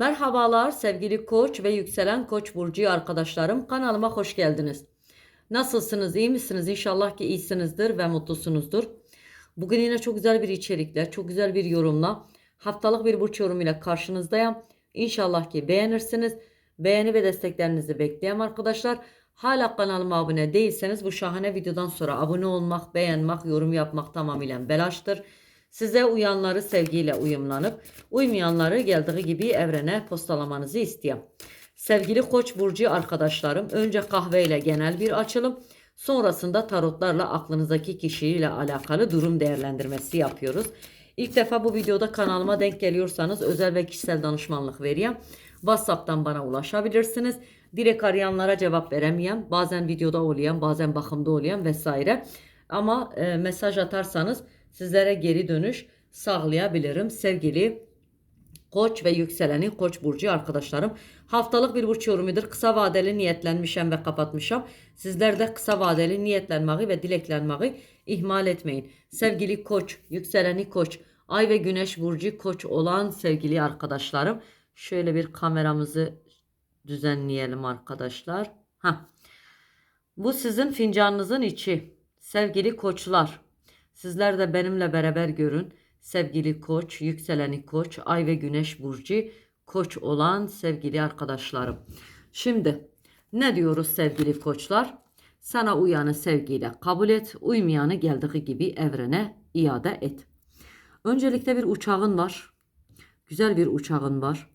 Merhabalar sevgili koç ve yükselen koç burcu arkadaşlarım kanalıma hoş geldiniz. Nasılsınız iyi misiniz İnşallah ki iyisinizdir ve mutlusunuzdur. Bugün yine çok güzel bir içerikle çok güzel bir yorumla haftalık bir burç yorumuyla karşınızdayım. İnşallah ki beğenirsiniz. Beğeni ve desteklerinizi bekleyen arkadaşlar. Hala kanalıma abone değilseniz bu şahane videodan sonra abone olmak, beğenmek, yorum yapmak tamamıyla belaştır. Size uyanları sevgiyle uyumlanıp uymayanları geldiği gibi evrene postalamanızı istiyorum. Sevgili Koç burcu arkadaşlarım, önce kahveyle genel bir açılım, sonrasında tarotlarla aklınızdaki kişiyle alakalı durum değerlendirmesi yapıyoruz. İlk defa bu videoda kanalıma denk geliyorsanız özel ve kişisel danışmanlık vereyim. WhatsApp'tan bana ulaşabilirsiniz. Direkt arayanlara cevap veremeyen, bazen videoda oluyan, bazen bakımda oluyan vesaire. Ama e, mesaj atarsanız sizlere geri dönüş sağlayabilirim. Sevgili Koç ve yükseleni Koç burcu arkadaşlarım. Haftalık bir burç yorumudur. Kısa vadeli niyetlenmişəm ve kapatmışam. Sizler de kısa vadeli niyetlenmeyi ve dileklenmeyi ihmal etmeyin. Sevgili Koç, yükseleni Koç, Ay ve Güneş burcu Koç olan sevgili arkadaşlarım. Şöyle bir kameramızı düzenleyelim arkadaşlar. Hah. Bu sizin fincanınızın içi. Sevgili koçlar. Sizler de benimle beraber görün. Sevgili koç, yükseleni koç, ay ve güneş burcu koç olan sevgili arkadaşlarım. Şimdi ne diyoruz sevgili koçlar? Sana uyanı sevgiyle kabul et, uymayanı geldiği gibi evrene iade et. Öncelikle bir uçağın var. Güzel bir uçağın var.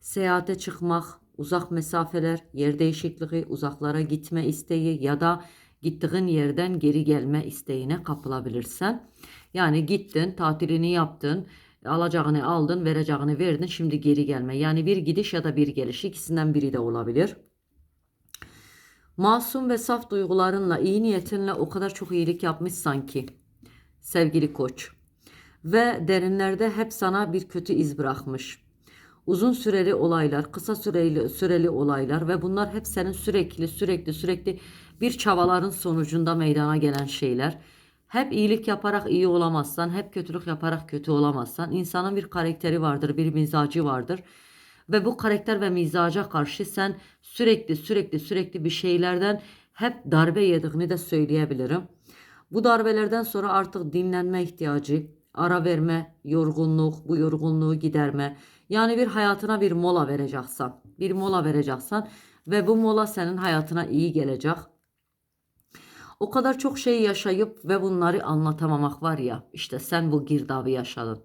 Seyahate çıkmak, uzak mesafeler, yer değişikliği, uzaklara gitme isteği ya da gittiğin yerden geri gelme isteğine kapılabilirsen. Yani gittin, tatilini yaptın, alacağını aldın, vereceğini verdin, şimdi geri gelme. Yani bir gidiş ya da bir geliş ikisinden biri de olabilir. Masum ve saf duygularınla, iyi niyetinle o kadar çok iyilik yapmışsan ki sevgili koç. Ve derinlerde hep sana bir kötü iz bırakmış. Uzun süreli olaylar, kısa süreli, süreli olaylar ve bunlar hep senin sürekli sürekli sürekli bir çabaların sonucunda meydana gelen şeyler. Hep iyilik yaparak iyi olamazsan, hep kötülük yaparak kötü olamazsan, insanın bir karakteri vardır, bir mizacı vardır. Ve bu karakter ve mizaca karşı sen sürekli sürekli sürekli bir şeylerden hep darbe yediğini de söyleyebilirim. Bu darbelerden sonra artık dinlenme ihtiyacı, ara verme, yorgunluk, bu yorgunluğu giderme. Yani bir hayatına bir mola vereceksen, bir mola vereceksen ve bu mola senin hayatına iyi gelecek. O kadar çok şey yaşayıp ve bunları anlatamamak var ya, işte sen bu girdabı yaşadın.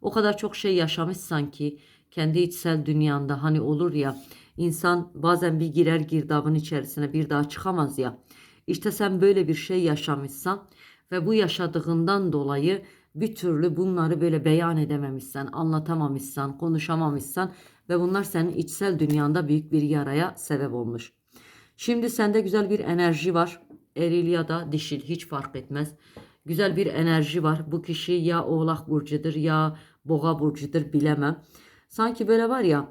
O kadar çok şey yaşamışsan ki kendi içsel dünyanda hani olur ya insan bazen bir girer girdabın içerisine bir daha çıkamaz ya. İşte sen böyle bir şey yaşamışsan ve bu yaşadığından dolayı bir türlü bunları böyle beyan edememişsen, anlatamamışsan, konuşamamışsan ve bunlar senin içsel dünyanda büyük bir yaraya sebep olmuş. Şimdi sende güzel bir enerji var. Eril ya da dişil hiç fark etmez. Güzel bir enerji var. Bu kişi ya oğlak burcudur ya boğa burcudur bilemem. Sanki böyle var ya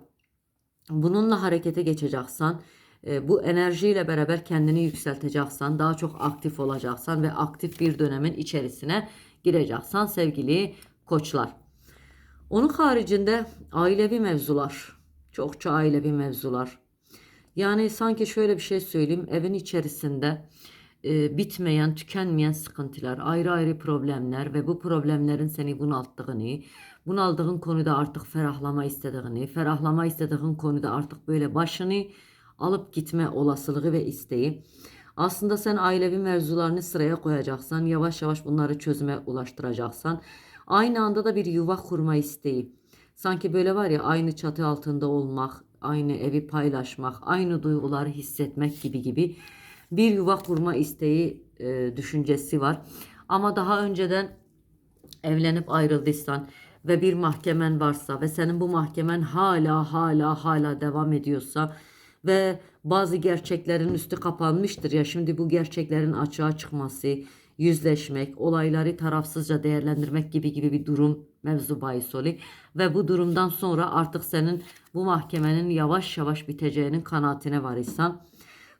bununla harekete geçeceksen e, bu enerjiyle beraber kendini yükselteceksen daha çok aktif olacaksan ve aktif bir dönemin içerisine gireceksen sevgili koçlar. Onun haricinde ailevi mevzular. Çokça ailevi mevzular. Yani sanki şöyle bir şey söyleyeyim. Evin içerisinde e, bitmeyen, tükenmeyen sıkıntılar, ayrı ayrı problemler ve bu problemlerin seni bunalttığını, bunaldığın konuda artık ferahlama istediğini, ferahlama istediğin konuda artık böyle başını alıp gitme olasılığı ve isteği. Aslında sen ailevi mevzularını sıraya koyacaksan, yavaş yavaş bunları çözüme ulaştıracaksan, aynı anda da bir yuva kurma isteği. Sanki böyle var ya aynı çatı altında olmak, aynı evi paylaşmak, aynı duyguları hissetmek gibi gibi bir yuva kurma isteği e, düşüncesi var. Ama daha önceden evlenip ayrıldıysan ve bir mahkemen varsa ve senin bu mahkemen hala hala hala devam ediyorsa ve bazı gerçeklerin üstü kapanmıştır ya şimdi bu gerçeklerin açığa çıkması, yüzleşmek, olayları tarafsızca değerlendirmek gibi gibi bir durum mevzu bahis oluyor. Ve bu durumdan sonra artık senin bu mahkemenin yavaş yavaş biteceğinin kanaatine varırsan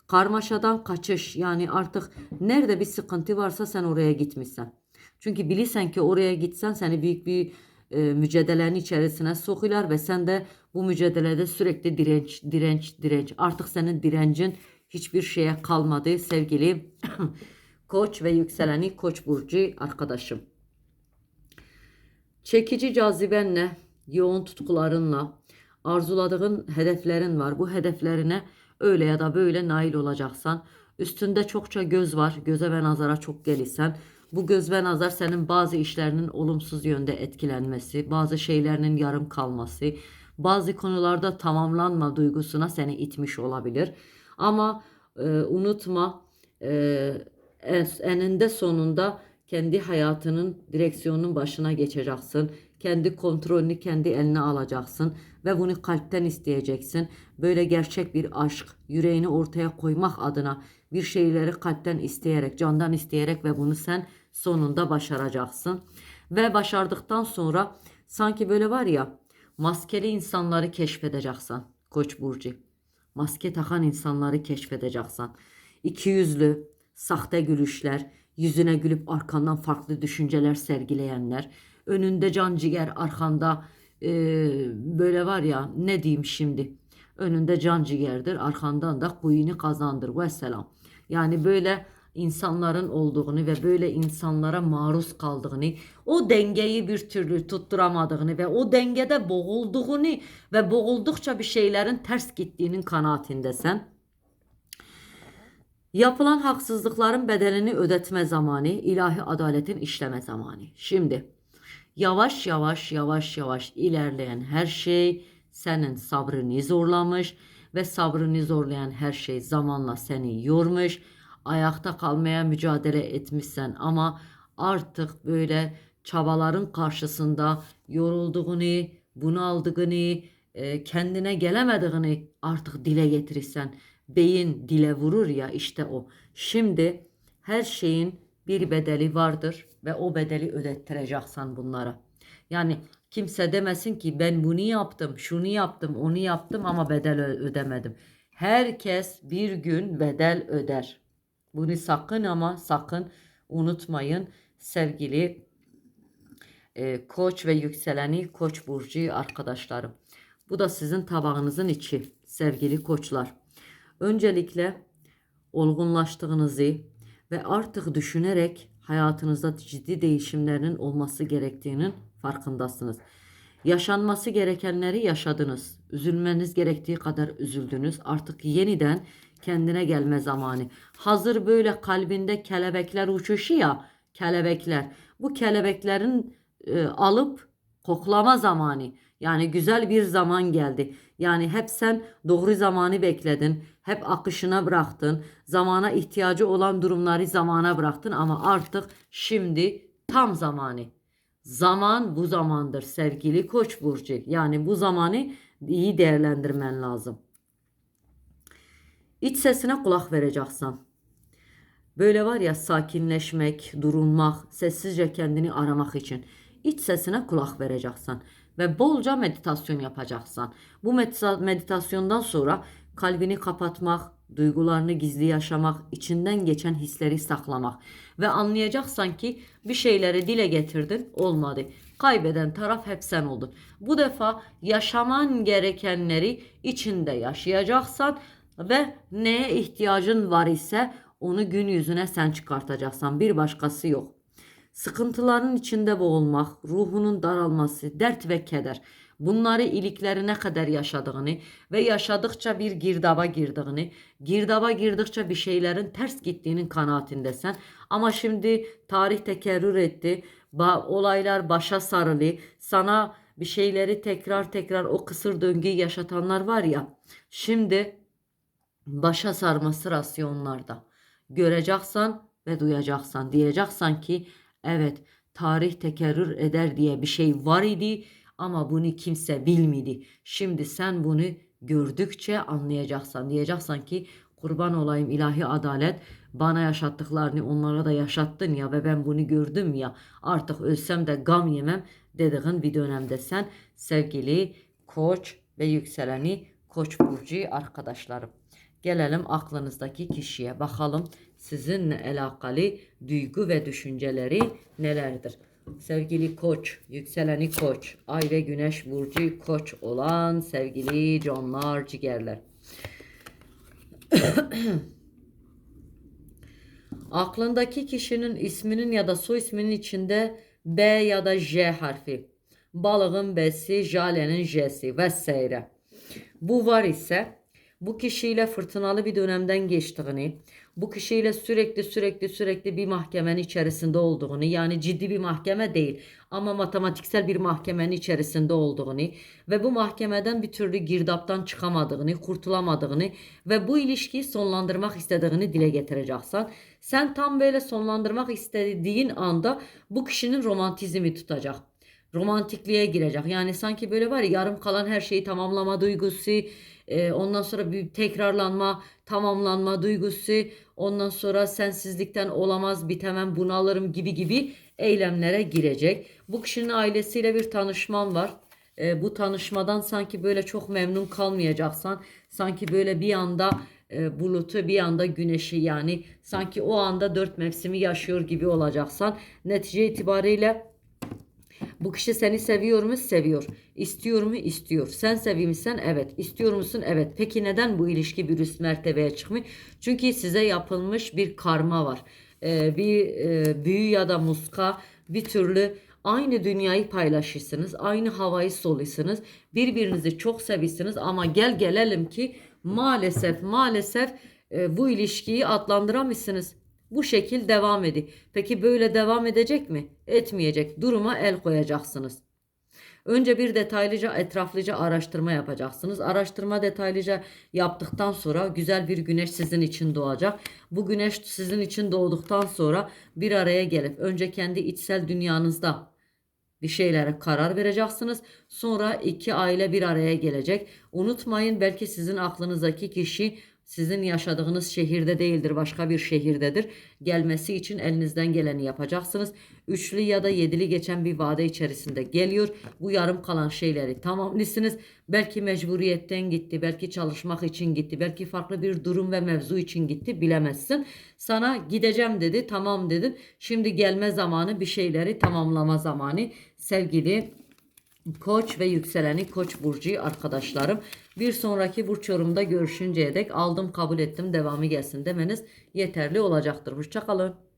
karmaşadan kaçış yani artık nerede bir sıkıntı varsa sen oraya gitmişsen. Çünkü bilirsen ki oraya gitsen seni büyük bir e, mücadelenin içerisine sokuyorlar ve sen de bu mücadelede sürekli direnç, direnç, direnç. Artık senin direncin hiçbir şeye kalmadı sevgili Koç ve yükseleni Koç burcu arkadaşım. Çekici cazibenle, yoğun tutkularınla, arzuladığın hedeflerin var. Bu hedeflerine öyle ya da böyle nail olacaksan, üstünde çokça göz var, göze ve nazara çok gelirsen, bu göz ve nazar senin bazı işlerinin olumsuz yönde etkilenmesi, bazı şeylerinin yarım kalması, bazı konularda tamamlanma duygusuna seni itmiş olabilir. Ama e, unutma, e, en- eninde sonunda kendi hayatının direksiyonunun başına geçeceksin. Kendi kontrolünü kendi eline alacaksın ve bunu kalpten isteyeceksin. Böyle gerçek bir aşk, yüreğini ortaya koymak adına bir şeyleri kalpten isteyerek, candan isteyerek ve bunu sen sonunda başaracaksın. Ve başardıktan sonra sanki böyle var ya maskeli insanları keşfedeceksin Koç burcu. Maske takan insanları keşfedeceksin. İki yüzlü, sahte gülüşler, yüzüne gülüp arkandan farklı düşünceler sergileyenler, önünde can ciğer, arkanda e, böyle var ya ne diyeyim şimdi, önünde can ciğerdir, arkandan da kuyunu kazandır. Vesselam. Yani böyle insanların olduğunu ve böyle insanlara maruz kaldığını, o dengeyi bir türlü tutturamadığını ve o dengede boğulduğunu ve boğuldukça bir şeylerin ters gittiğinin kanaatindesen. Yapılan haksızlıkların bedelini ödetme zamanı, ilahi adaletin işleme zamanı. Şimdi yavaş yavaş yavaş yavaş ilerleyen her şey senin sabrını zorlamış ve sabrını zorlayan her şey zamanla seni yormuş. Ayakta kalmaya mücadele etmişsen ama artık böyle çabaların karşısında yorulduğunu, bunaldığını, e, kendine gelemediğini artık dile getirirsen beyin dile vurur ya işte o. Şimdi her şeyin bir bedeli vardır ve o bedeli ödettireceksin bunlara. Yani kimse demesin ki ben bunu yaptım, şunu yaptım, onu yaptım ama bedel ödemedim. Herkes bir gün bedel öder. Bunu sakın ama sakın unutmayın sevgili e, koç ve yükseleni koç burcu arkadaşlarım. Bu da sizin tabağınızın içi sevgili koçlar. Öncelikle olgunlaştığınızı ve artık düşünerek hayatınızda ciddi değişimlerin olması gerektiğinin farkındasınız. Yaşanması gerekenleri yaşadınız. Üzülmeniz gerektiği kadar üzüldünüz. Artık yeniden kendine gelme zamanı. Hazır böyle kalbinde kelebekler uçuşu ya, kelebekler. Bu kelebeklerin e, alıp koklama zamanı. Yani güzel bir zaman geldi. Yani hep sen doğru zamanı bekledin. Hep akışına bıraktın. Zamana ihtiyacı olan durumları zamana bıraktın ama artık şimdi tam zamanı. Zaman bu zamandır sevgili Koç burcu. Yani bu zamanı iyi değerlendirmen lazım. İç sesine kulak vereceksin. Böyle var ya sakinleşmek, durulmak, sessizce kendini aramak için iç sesine kulak vereceksin ve bolca meditasyon yapacaksın. Bu medita- meditasyondan sonra kalbini kapatmak, duygularını gizli yaşamak, içinden geçen hisleri saklamak ve anlayacaksan ki bir şeyleri dile getirdin, olmadı. Kaybeden taraf hep sen oldun. Bu defa yaşaman gerekenleri içinde yaşayacaksan ve neye ihtiyacın var ise onu gün yüzüne sen çıkartacaksan bir başkası yok. Sıkıntıların içinde boğulmak, ruhunun daralması, dert ve keder. Bunları iliklerine kadar yaşadığını ve yaşadıkça bir girdaba girdiğini, girdaba girdikçe bir şeylerin ters gittiğinin kanaatindesen. Ama şimdi tarih tekerrür etti. Olaylar başa sarılı. Sana bir şeyleri tekrar tekrar o kısır döngüyü yaşatanlar var ya. Şimdi başa sarma sırası onlarda. Göreceksen ve duyacaksan. Diyeceksen ki evet tarih tekerrür eder diye bir şey var idi ama bunu kimse bilmedi. Şimdi sen bunu gördükçe anlayacaksın. Diyeceksin ki kurban olayım ilahi adalet bana yaşattıklarını onlara da yaşattın ya ve ben bunu gördüm ya artık ölsem de gam yemem dediğin bir dönemde sen sevgili koç ve yükseleni koç burcu arkadaşlarım. Gelelim aklınızdaki kişiye bakalım sizinle alakalı duygu ve düşünceleri nelerdir? Sevgili koç, yükseleni koç, ay ve güneş burcu koç olan sevgili canlar, cigerler. Aklındaki kişinin isminin ya da soy isminin içinde B ya da J harfi. Balığın B'si, jalenin J'si vesaire. Bu var ise bu kişiyle fırtınalı bir dönemden geçtiğini, bu kişiyle sürekli sürekli sürekli bir mahkemenin içerisinde olduğunu, yani ciddi bir mahkeme değil ama matematiksel bir mahkemenin içerisinde olduğunu ve bu mahkemeden bir türlü girdaptan çıkamadığını, kurtulamadığını ve bu ilişkiyi sonlandırmak istediğini dile getireceksin. Sen tam böyle sonlandırmak istediğin anda bu kişinin romantizmi tutacak romantikliğe girecek. Yani sanki böyle var ya yarım kalan her şeyi tamamlama duygusu, e, ondan sonra bir tekrarlanma, tamamlanma duygusu, ondan sonra sensizlikten olamaz, bitemem, bunalırım gibi gibi eylemlere girecek. Bu kişinin ailesiyle bir tanışman var. E, bu tanışmadan sanki böyle çok memnun kalmayacaksan, sanki böyle bir anda e, bulutu bir anda güneşi yani sanki o anda dört mevsimi yaşıyor gibi olacaksan netice itibariyle bu kişi seni seviyor mu? Seviyor. İstiyor mu? İstiyor. Sen seviyor musun? Evet. İstiyor musun? Evet. Peki neden bu ilişki bir üst mertebeye çıkmıyor? Çünkü size yapılmış bir karma var. Ee, bir e, büyü ya da muska bir türlü aynı dünyayı paylaşırsınız. Aynı havayı soluyorsunuz. Birbirinizi çok seviyorsunuz ama gel gelelim ki maalesef maalesef e, bu ilişkiyi adlandıramıyorsunuz. Bu şekil devam edi. Peki böyle devam edecek mi? Etmeyecek. Duruma el koyacaksınız. Önce bir detaylıca etraflıca araştırma yapacaksınız. Araştırma detaylıca yaptıktan sonra güzel bir güneş sizin için doğacak. Bu güneş sizin için doğduktan sonra bir araya gelip önce kendi içsel dünyanızda bir şeylere karar vereceksiniz. Sonra iki aile bir araya gelecek. Unutmayın belki sizin aklınızdaki kişi sizin yaşadığınız şehirde değildir, başka bir şehirdedir. Gelmesi için elinizden geleni yapacaksınız. Üçlü ya da yedili geçen bir vade içerisinde geliyor. Bu yarım kalan şeyleri tamamlısınız. Belki mecburiyetten gitti, belki çalışmak için gitti, belki farklı bir durum ve mevzu için gitti bilemezsin. Sana gideceğim dedi, tamam dedin. Şimdi gelme zamanı, bir şeyleri tamamlama zamanı. Sevgili Koç ve yükseleni Koç burcu arkadaşlarım. Bir sonraki burç yorumda görüşünceye dek aldım kabul ettim devamı gelsin demeniz yeterli olacaktır. Hoşçakalın.